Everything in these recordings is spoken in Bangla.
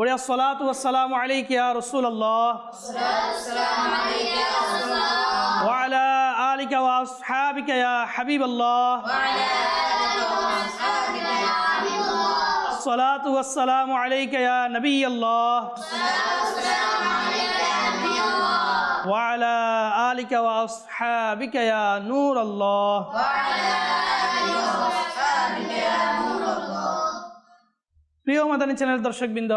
পড়ে الصلاه والسلام عليك يا رسول الله. وعلى آلك واصحابك يا حبيب الله. وعلى والسلام عليك يا نبي الله. وعلى آلك واصحابك يا نور الله. وعلى آلهم أصحابك يا نور الله. প্রিয় মাদানী চ্যানেল দর্শকবৃন্দ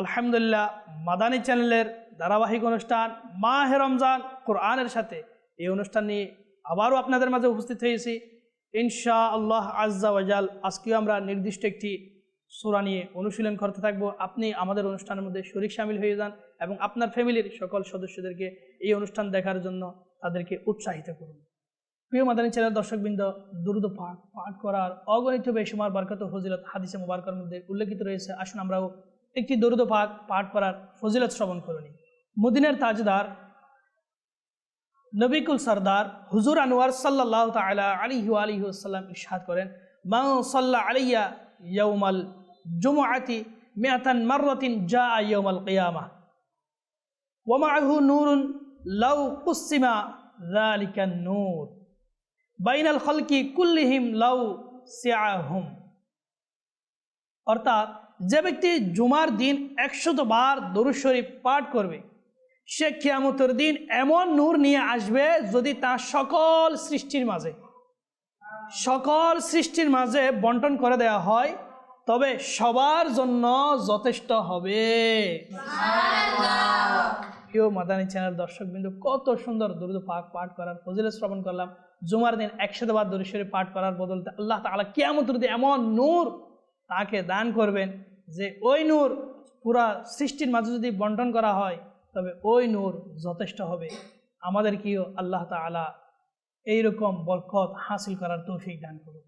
আলহামদুলিল্লাহ, মাদানী চ্যানেলের ধারাবাহিক অনুষ্ঠান মাহে রমজান কোরআনের সাথে এই অনুষ্ঠান নিয়ে আবারও আপনাদের মাঝে উপস্থিত হয়েছি। ইনশা আল্লাহ ওয়াজাল আজকেও আমরা নির্দিষ্ট একটি সুরা নিয়ে অনুশীলন করতে থাকব। আপনি আমাদের অনুষ্ঠানের মধ্যে শরীক সামিল হয়ে যান এবং আপনার ফ্যামিলির সকল সদস্যদেরকে এই অনুষ্ঠান দেখার জন্য তাদেরকে উৎসাহিত করুন। প্রিয় মাদানী চ্যানেল দর্শকবৃন্দ, দুরুদ পাঠ পাঠ করার অগণিত বেসুমার বারকত ফজিলত হাদিসে মুবারকার মধ্যে উল্লেখিত রয়েছে। আসুন আমরাও একটি দরুদ পাক পাঠ করার ফজিলত শ্রবণ করুনি মদিনের তাজদার নবিকুল সরদার হুজুর আনোয়ার সাল্লাহ তালা আলিহু আলিহু সাল্লাম ইরশাদ করেন মাউ সাল্লাহ আলিয়া ইয়ৌমাল জুমআতি মিয়াতান মাররাতিন জা ইয়ৌমাল কিয়ামা ওয়ামাহু নূরুন লাউ কুসিমা যালিকা নূর, বাইনাল খলকি কুল্লিহিম লাউ সিয়াহুম অর্থাৎ যে ব্যক্তি জুমার দিন একশত বার দরুদ শরীফ পাঠ করবে, সে কিয়ামতের দিন এমন নূর নিয়ে আসবে যদি তার সকল সৃষ্টির মাঝে, সকল সৃষ্টির মাঝে বন্টন করে দেওয়া হয়, তবে সবার জন্য যথেষ্ট হবে। প্রিয় মাদানী চ্যানেল দর্শক বিন্দু কত সুন্দর দুরুদ পাক পাঠ করার ফজিলত শ্রবণ করলাম। জুমার দিন একশত বার দরুশ্বরী পাঠ করার বদলতে আল্লাহ তাআলা কিয়ামতের দিন এমন নূর তাকে দান করবেন। যে ওই নূর পুরা সৃষ্টির মাঝে যদি বন্টন করা হয় তবে ওই নূর যথেষ্ট হবে। আমাদের কিও আল্লাহ তাআলা এইরকম বরকত হাসিল করার তৌফিক দান করুন।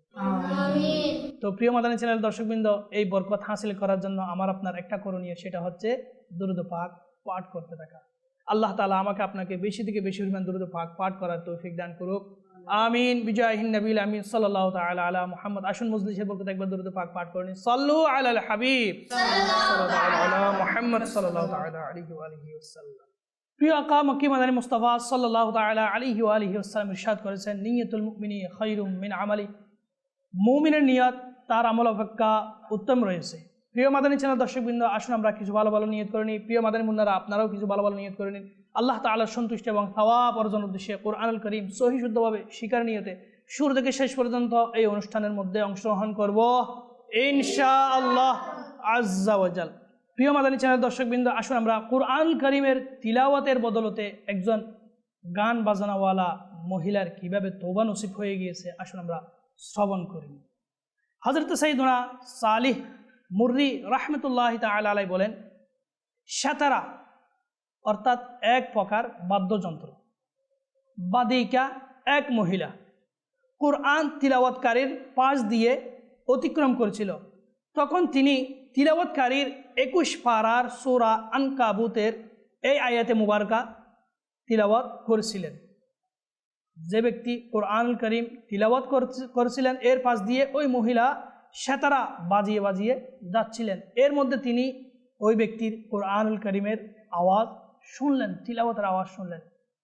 তো প্রিয় মাদানী চ্যানেল দর্শকবৃন্দ এই বরকত হাসিল করার জন্য আমার আপনার একটা করণীয় সেটা হচ্ছে দুরুদ পাক পাঠ করতে থাকা। আল্লাহ তালা আমাকে আপনাকে বেশি থেকে বেশি পরিমাণ দুরুদ পাক পাঠ করার তৌফিক দান করুক। আমিন, বিজয়হিন নবীল আমিন সাল্লাহ তাআলা আলা মুহাম্মদ। আসুন মজলিসের বলতে একবার দুরুদ পাক পাঠ করেন সাল্লু আলাল হাবিব। আলা মুহাম্মদ আলিহি প্রিয় আকা মক্কি মাদানী মুস্তাফা সাল্লাল্লাহু তাআলা আলাইহি ওয়া আলিহি ওয়াসাল্লাম ইরশাদ করেছেন, নিয়তুল মুমিনি খায়রুম মিন আমালি। মুমিনের নিয়ত, তার আমল অপেক্ষা উত্তম রয়েছে। প্রিয় মাদানী চ্যানেল দর্শকবৃন্দ, আসুন আমরা কিছু ভালো ভালো নিয়ত করে নিই। প্রিয় মাদানী মুন্নারা, আপনারাও কিছু ভালো ভালো নিয়ত করে নিন। আল্লাহ তাআলার সন্তুষ্টি এবং থাওয়াব অর্জন উদ্দেশ্যে কোরআনুল করিম সহি শুদ্ধভাবে শিকার নিয়তে শুরু থেকে শেষ পর্যন্ত এই অনুষ্ঠানের মধ্যে অংশগ্রহণ করব ইনশা আল্লাহ আজ্জাওয়াজাল প্রিয় মাদানী চ্যানেল দর্শকবৃন্দ, আসুন আমরা কোরআন করিমের তিলাওয়াতের বদলতে একজন গান বাজানাওয়ালা মহিলার কীভাবে তোবা নসিব হয়ে গিয়েছে, আসুন আমরা শ্রবণ করি। হজরত সঈদুনা সালিহ মুর্রি রাহমতুল্লাহ তালাই বলেন, সাতারা অর্থাৎ এক প্রকার বাদ্যযন্ত্র। বাদিকা এক মহিলা। কোরআন তিলাওয়াতকারীর পাশ দিয়ে অতিক্রম করেছিল। তখন তিনি তিলাওয়াতকারীর একুশ পাড়ার সোরা আনকাবুতের এই আয়াতে মুবারকা তিলাওয়াত করেছিলেন। যে ব্যক্তি কোরআন করিম তিলাওয়াত করেছিলেন, এর পাশ দিয়ে ওই মহিলা সেতারা বাজিয়ে বাজিয়ে যাচ্ছিলেন। এর মধ্যে তিনি ওই ব্যক্তির কোরআনুল করিমের আওয়াজ শুনলেন, তিলাওয়াতের আওয়াজ শুনলেন,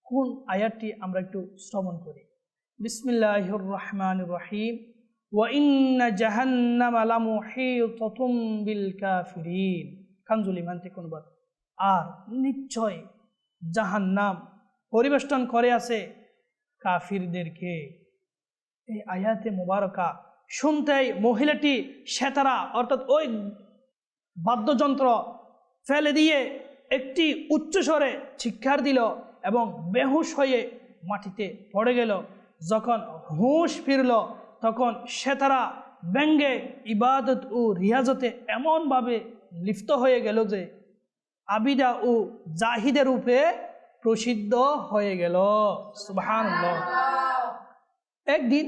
কোন আয়াতটি আমরা একটু শ্রবণ করি? বিসমিল্লাহ রহমান রহিম জাহান্নাম লামুহিতাতুম বিল কাফিরিন কানজুল ইমান থেকে অনুবাদ। আর নিশ্চয় জাহান্নাম পরিবেষ্টন করে আছে কাফিরদেরকে। এই আয়াতে মুবারকা শুনতেই মহিলাটি সেতারা, অর্থাৎ ওই বাদ্যযন্ত্র ফেলে দিয়ে একটি উচ্চস্বরে শিক্ষার দিল এবং বেহুশ হয়ে মাটিতে পড়ে গেল। যখন হুঁশ ফিরল, তখন সেতারা ব্যঙ্গে ইবাদত ও রিয়াজতে এমনভাবে লিপ্ত হয়ে গেল যে আবিদা ও জাহিদের রূপে প্রসিদ্ধ হয়ে গেল। সুবহানাল্লাহ। একদিন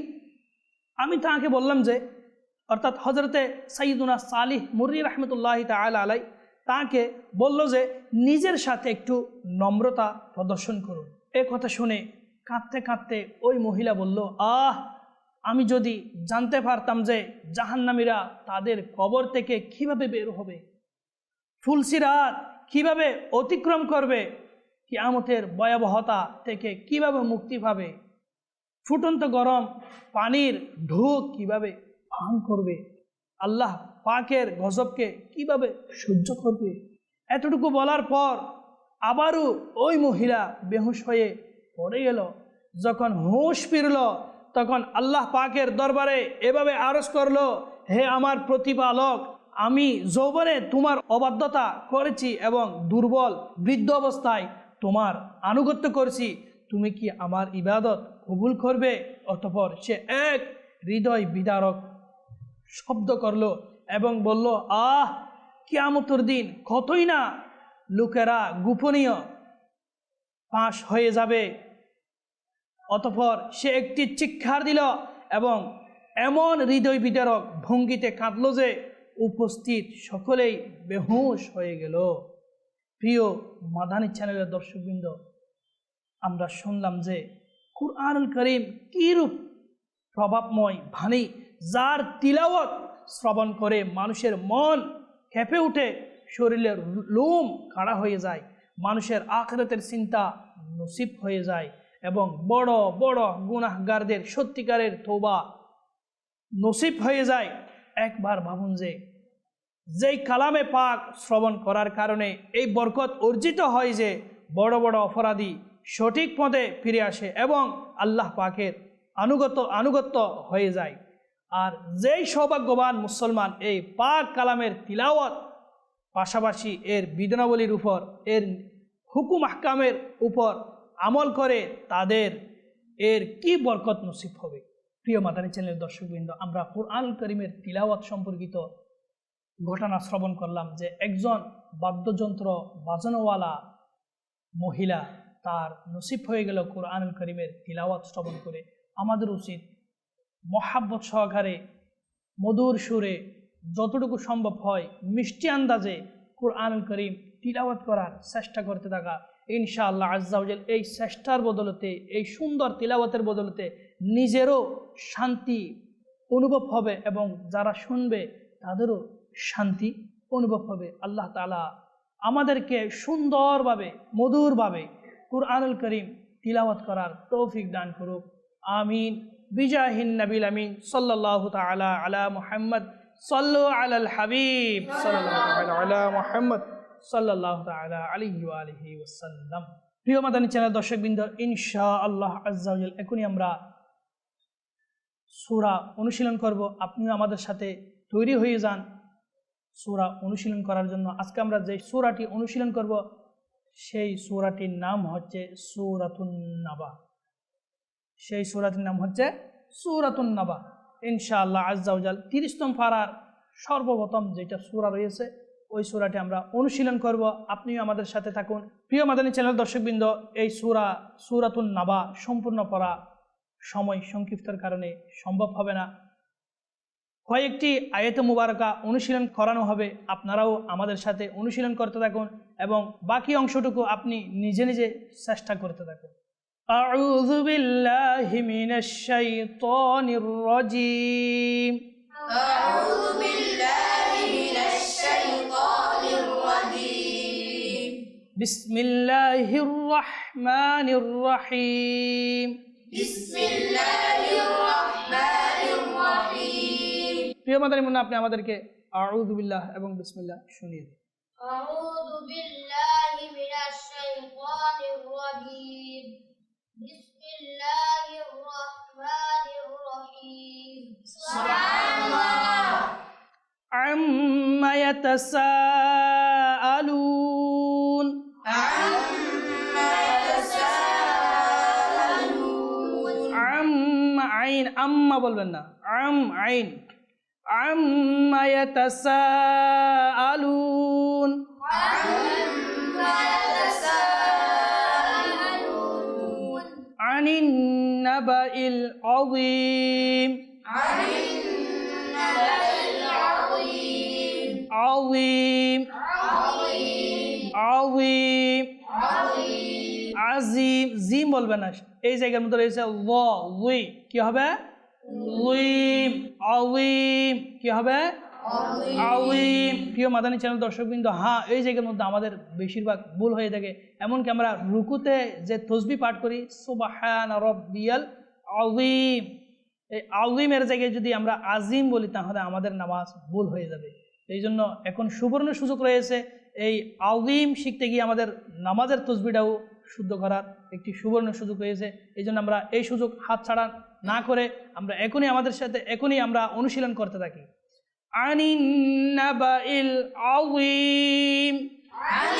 আমি তাকে বললাম যে, অর্থাৎ হজরতে সঈদুনা সালিহ মুর্রি রহমতুল্লাহ তালা আলাই তাকে বলল যে, নিজের সাথে একটু নম্রতা প্রদর্শন করুন এ কথা শুনে কাঁদতে কাঁদতে ওই মহিলা বলল, আহ, আমি যদি জানতে পারতাম যে জাহান্নামীরা তাদের কবর থেকে কীভাবে বের হবে, ফুলসিরাত কীভাবে অতিক্রম করবে, কিয়ামতের ভয়াবহতা থেকে কীভাবে মুক্তি পাবে, ফুটন্ত গরম পানির ঢোক কীভাবে পান করবে আল্লাহ পাকের গজবকে কীভাবে সহ্য করবে? এতটুকু বলার পর আবারও ওই মহিলা বেহুশ হয়ে পড়ে গেল যখন হুঁশ ফিরল, তখন আল্লাহ পাকের দরবারে এভাবে আরজ করল, হে আমার প্রতিপালক, আমি যৌবনে তোমার অবাধ্যতা করেছি এবং দুর্বল বৃদ্ধ অবস্থায় তোমার আনুগত্য করেছি। তুমি কি আমার ইবাদত কবুল করবে? অতপর সে এক হৃদয় বিদারক শব্দ করল এবং বলল, আহ, কিয়ামতর দিন কতই না লোকেরা গোপনীয় পাশ হয়ে যাবে। অতপর সে একটি চিৎকার দিল এবং এমন হৃদয় বিদারক ভঙ্গিতে কাঁদল যে উপস্থিত সকলেই বেহুশ হয়ে গেল। প্রিয় মাদানী চ্যানেলের দর্শকবৃন্দ, আমরা শুনলাম যে কুরআনুল করিম কীরূপ প্রভাবময় বাণী যার তিলাওয়াত শ্রবণ করে মানুষের মন কেঁপে উঠে, শরীরের লোম খাড়া হয়ে যায়, মানুষের আখরাতের চিন্তা নসিব হয়ে যায় এবং বড় বড় গুনাহগারদের সত্যিকারের তোবা নসিব হয়ে যায়। একবার ভাবুন যে, যেই কালামে পাক শ্রবণ করার কারণে এই বরকত অর্জিত হয় যে, বড় বড় অপরাধী সঠিক পদে ফিরে আসে এবং আল্লাহ পাকের আনুগত আনুগত্য হয়ে যায়। আর যেই সৌভাগ্যবান মুসলমান এই পাক কালামের তিলাওয়াত, পাশাপাশি এর বিধানাবলীর উপর, এর হুকুম আহকামের উপর আমল করে তাদের এর কি বরকত নসিব হবে? প্রিয় মাদানী চ্যানেলের দর্শকবৃন্দ, আমরা কোরআন করিমের তিলাওয়াত সম্পর্কিত ঘটনা শ্রবণ করলাম যে একজন বাদ্যযন্ত্র বাজানোওয়ালা মহিলা তার নসিব হয়ে গেল কোরআনুল করিমের তিলাওয়াত শ্রবণ করে। আমাদের উচিত মহাব্বত সহকারে, মধুর সুরে যতটুকু সম্ভব হয়, মিষ্টি আন্দাজে কোরআনুল করিম তিলাওয়াত করার চেষ্টা করতে থাকা। ইনশাআল্লাহ আজ্জাউজেল এই চেষ্টার বদলতে, এই সুন্দর তিলাওয়াতের বদলতে নিজেরও শান্তি অনুভব হবে এবং যারা শুনবে তাদেরও শান্তি অনুভব হবে। আল্লাহ তালা আমাদেরকে সুন্দরভাবে, মধুরভাবে কুরআনুল করিম তিলাওয়াত করার তৌফিক দান করুক। আমিন। বিজাহিন নবিল আমিন সাল্লাহ তালা আলা মুহাম্মদ সাল্লু আলাল হাবিব আলা মুহাম্মদ সাল্লাল্লাহু তাআলা আলাইহি ওয়া আলিহি প্রিয় মাদানী চ্যানেল দর্শকবৃন্দ ইনশা আল্লাহ আজ্জাউল এখনই আমরা সুরা অনুশীলন করব। আপনিও আমাদের সাথে তৈরি হয়ে যান সুরা অনুশীলন করার জন্য। আজকে আমরা যে সুরাটি অনুশীলন করব, সেই সুরাটির নাম হচ্ছে সূরাতুন নাবা সেই সূরাটির নাম হচ্ছে সূরাতুন নাবা। ইনশাআল্লাহ আজ্জাউজাল তিরিশতম পাড়ার সর্বপ্রথম যেটা সুরা রয়েছে, ওই সূরাটি আমরা অনুশীলন করব। আপনিও আমাদের সাথে থাকুন। প্রিয় মাদানী চ্যানেল দর্শকবৃন্দ, এই সুরা সুরাতুন নাবা সম্পূর্ণ পড়া সময় সংক্ষিপ্তর কারণে সম্ভব হবে না। কয়েকটি আয়ত মুবারকা অনুশীলন করানো হবে। আপনারাও আমাদের সাথে অনুশীলন করতে থাকুন এবং বাকি অংশটুকু আপনি নিজে নিজে চেষ্টা করতে থাকুন। أعوذ بالله من الشيطان الرجيم أعوذ بالله من الشيطان الرجيم بسم الله الرحمن الرحيم بسم الله الرحمن الرحيم প্রিয় মাদানী মুন্না আপনি আমাদেরকে আউযু বিল্লাহ এবং বিসমিল্লাহ শুনিয়ে দিন أعوذ بالله من الشيطان الرجيم الرحمن الرحيم سبحان الله عما يتساءلون عما يتساءلون আম আইন আম্মা বলবেন না আম আইন আম্মা ইয়াতাসাআলুন عما নাবাইল আযীম عن النبأ العظيم আযীম عظيم আযীম عظيم আজিম জিম বলবে না এই জায়গার মধ্যে রয়েছে ল উই কি হবে উইম আউইম কি হবে আউইম প্রিয় মাদানী চ্যানেল দর্শকবৃন্দ হ্যাঁ এই জায়গার মধ্যে আমাদের বেশিরভাগ ভুল হয়ে থাকে। এমনকি আমরা রুকুতে যে তসবি পাঠ করি, সুবাহান রব্বিয়াল আউইম এই আউইমের জায়গায় যদি আমরা আজিম বলি, তাহলে আমাদের নামাজ ভুল হয়ে যাবে। এই জন্য এখন সুবর্ণ সুযোগ রয়েছে এই আউইম শিখতে গিয়ে আমাদের নামাজের তসবিটাও শুদ্ধ করার একটি সুবর্ণ সুযোগ রয়েছে। এই জন্য আমরা এই সুযোগ হাত হাতছাড়া না করে আমরা এখনই আমাদের সাথে, এখনই আমরা অনুশীলন করতে থাকি। عن النبأ العظيم. عن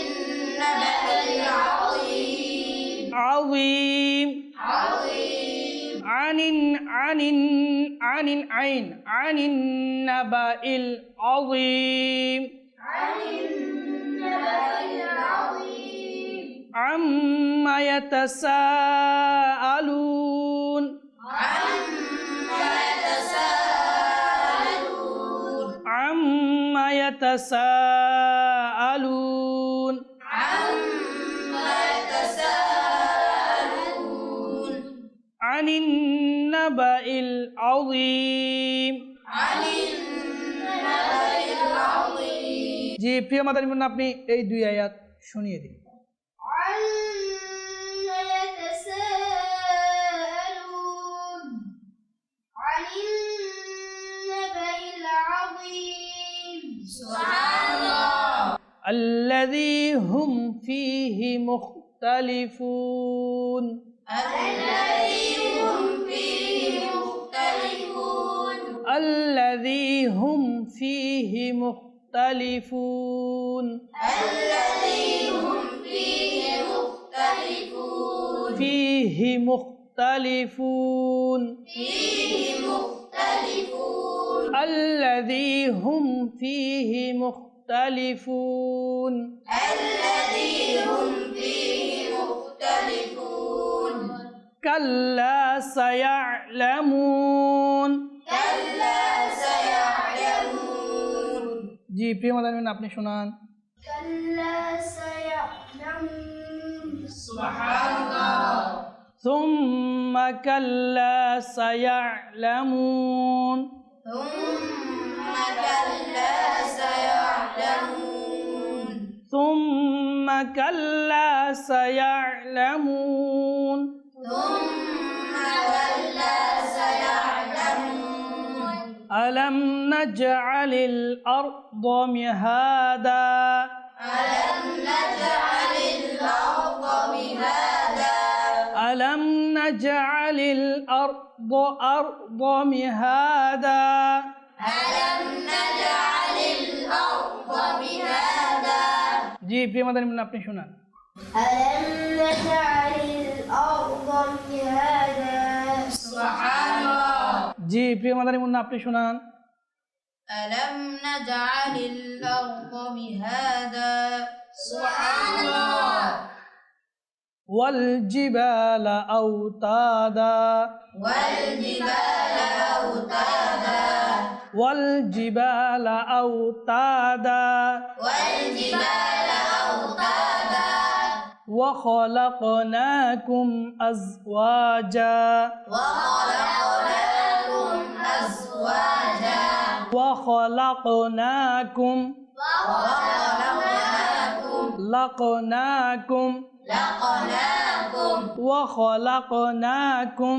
النبأ العظيم عظيم. عظيم عن عن عن عين عن النبأ العظيم عن النبأ العظيم. عما يتساءلون. يتساءلون عما يتساءلون عن النبأ العظيم عن النبأ العظيم জি প্রিয় মাতারি বোন আপনি এই দুই আয়াত শুনিয়ে দিন الذي هم فيه مختلفون. الذي هم فيه مختلفون. الذي هم فيه مختلفون. الذي هم فيه مختلفون. فيه مختلفون. فيه مختلفون. الذي هم فيه مختلفون. الذي هم فيه مختلفون كلا سيعلمون كلا سيعلمون জি প্রিয় মাদানী আপনি শোনান كلا سيعلمون سبحان الله ثم كلا سيعلمون ثم كلا سيعلمون ثم كلا سيعلمون. ثم كلا سيعلمون ألم نجعل الأرض مهادا؟ ألم نجعل الأرض مهادا ألم نجعل الأرض أرض مهادا؟ ألم জি প্রিয় মাদানী আপনি শোনান ألم نجعل الأرض مهادا سبحان الله জি প্রিয় মাদানী আপনি শোনান ألم نجعل الأرض مهادا سبحان الله والجبال أوتادا والجبال أوتادا والجبال أوتادا. والجبال أوتادا. وخلقناكم أزواجا. وخلقناكم أزواجا. وخلقناكم وخلقناكم لقناكم لقناكم. وخلقناكم وخلقناكم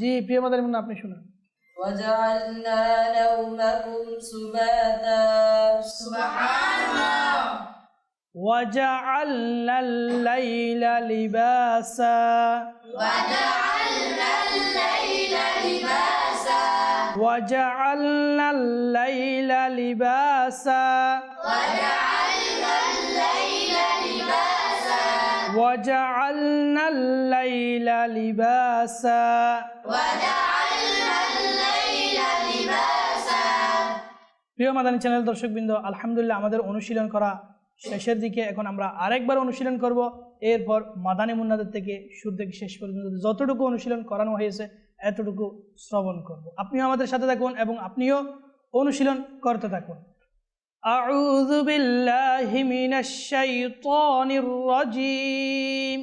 জি প্রিয় মাদানী মুন্না আপনি শোনান وجعلنا نومكم سباتا سبحان الله وجعلنا الليل لباسا وجعلنا الليل لباسا وجعلنا الليل لباسا وجعلنا وجعلنا الليل لباسا وجعلنا الليل لباسا প্রিয় মাদানী চ্যানেল দর্শকবৃন্দ আলহামদুলিল্লাহ আমাদের অনুশীলন করা শেষের দিকে এখন আমরা আরেকবার অনুশীলন করব এরপর মাদানী মুন্নাদের থেকে শুরু থেকে শেষ পর্যন্ত যতটুকু অনুশীলন করানো হয়েছে এতটুকু শ্রবণ করব আপনিও আমাদের সাথে থাকুন এবং আপনিও অনুশীলন করতে থাকুন أعوذ بالله من الشيطان الرجيم.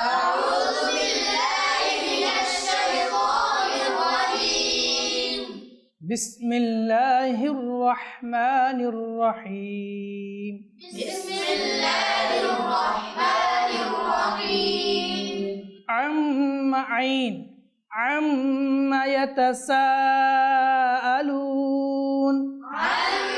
أعوذ بالله من الشيطان الرجيم. بسم الله الرحمن الرحيم. بسم الله الرحمن الرحيم. عم عين عم يتساءلون. عما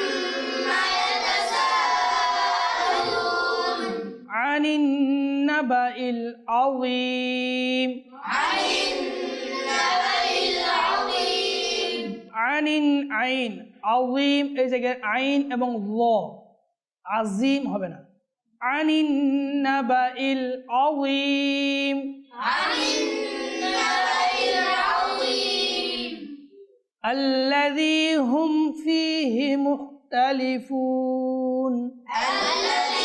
العظيم عن النبأ العظيم عن আইন عظيم এই জায়গায় আইন এবং ল আজিম হবে না عن النبأ العظيم عن النبأ العظيم الذي هم فيه مختلفون الذي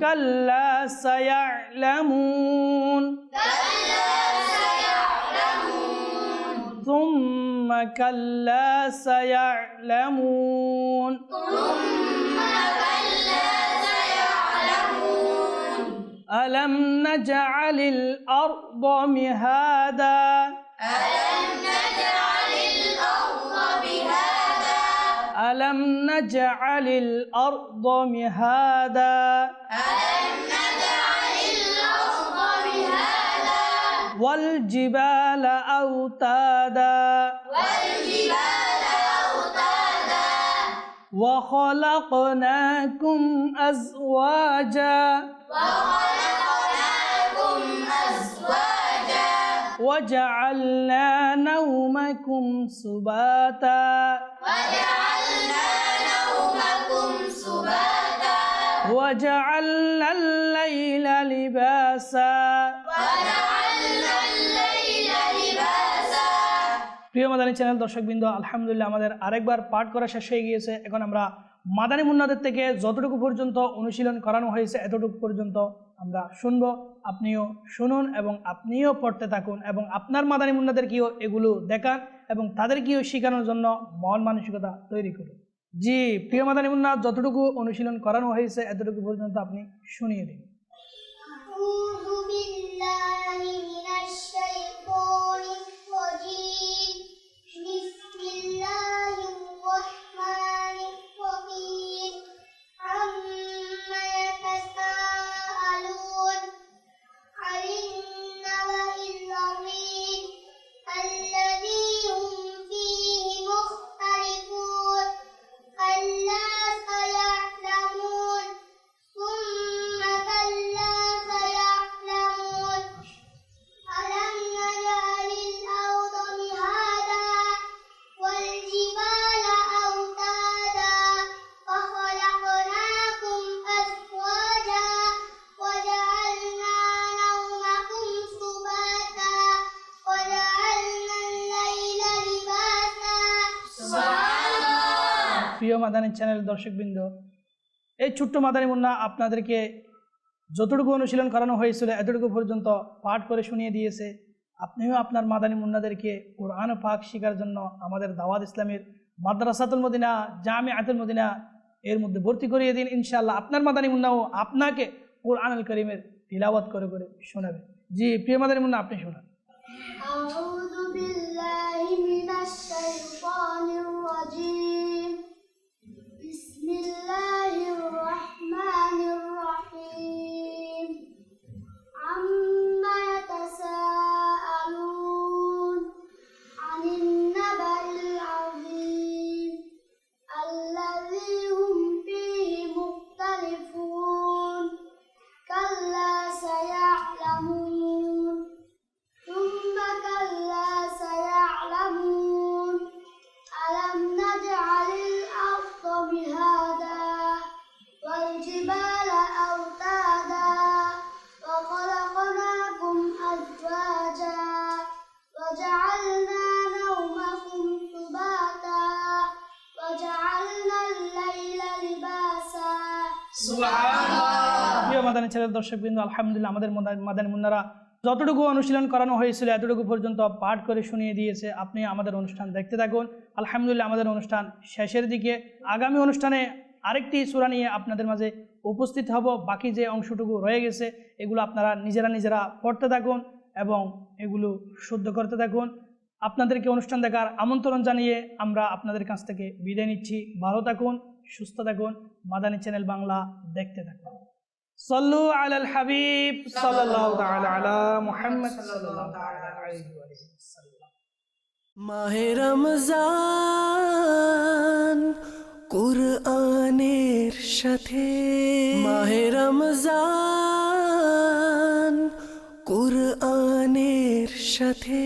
كلا سيعلمون. كلا سيعلمون ثم كلا سيعلمون. ثم كلا سيعلمون ألم نجعل الأرض مهادا؟ ألم نجعل الأرض بهذا ألم نجعل الأرض مهادا؟ والجبال أوتادا. والجبال أوتادا وخلقناكم أزواجا. وخلقناكم أزواجا وجعلنا نومكم سباتا وجعلنا نومكم سباتا. وجعلنا الليل لباسا. প্রিয় মাদানী চ্যানেল দর্শকবৃন্দ, আলহামদুলিল্লাহ আমাদের আরেকবার পাঠ করা শেষ হয়ে গিয়েছে। এখন আমরা মাদানী মুন্নাদের থেকে যতটুকু পর্যন্ত অনুশীলন করানো হয়েছে, এতটুকু পর্যন্ত আমরা শুনব, আপনিও শুনুন এবং আপনিও পড়তে থাকুন এবং আপনার মাদানী মুন্নাদেরকেও এগুলো দেখান এবং তাদেরকেও শেখানোর জন্য মন মানসিকতা তৈরি করুন। জি, প্রিয় মাদানী মুন্না, যতটুকু অনুশীলন করানো হয়েছে, এতটুকু পর্যন্ত আপনি শুনিয়ে দিন। as I am. Madani channel দর্শকবৃন্দ, এই ছোট্ট মাদানী মুন্না আপনাদেরকে যতটুকু অনুশীলন করানো হয়েছিল এতটুকু পর্যন্ত পাঠ করে শুনিয়ে দিয়েছে। আপনিও আপনার মাদানী মুন্নাদেরকে কোরআন পাক শেখার জন্য আমাদের দাওয়াত ইসলামের মাদ্রাসাতুল মদিনা জামে আতুল মদিনা এর মধ্যে ভর্তি করিয়ে দিন ইনশাল্লাহ আপনার মাদানী মুন্নাও আপনাকে কোরআন আল করিমের তিলাওয়াত করে করে শোনাবে। জি, প্রিয় মাদানী মুন্না, আপনি শোনান। años. প্রিয় মাদানী ছেলের দর্শক বিন্দু আলহামদুলিল্লাহ আমাদের মাদা- মাদানী মুন্নারা যতটুকু অনুশীলন করানো হয়েছিল, এতটুকু পর্যন্ত পাঠ করে শুনিয়ে দিয়েছে। আপনি আমাদের অনুষ্ঠান দেখতে থাকুন। আলহামদুলিল্লাহ আমাদের অনুষ্ঠান শেষের দিকে। আগামী অনুষ্ঠানে আরেকটি সুরা নিয়ে আপনাদের মাঝে উপস্থিত হব। বাকি যে অংশটুকু রয়ে গেছে, এগুলো আপনারা নিজেরা নিজেরা পড়তে থাকুন এবং এগুলো শুদ্ধ করতে থাকুন। আপনাদেরকে অনুষ্ঠান দেখার আমন্ত্রণ জানিয়ে আমরা আপনাদের কাছ থেকে বিদায় নিচ্ছি। ভালো থাকুন, সুস্থ থাকুন। মাদানী চ্যানেল বাংলা দেখতে থাকুন। সল্লু আলাল হাবিব সাল্লাল্লাহু তাআলা আলা মুহাম্মদ সাল্লাল্লাহু তাআলা আলাইহি ওয়াসাল্লাম মাহে রমজান কুরআনের সাথে। মাহে রমজান কুরআনের সাথে।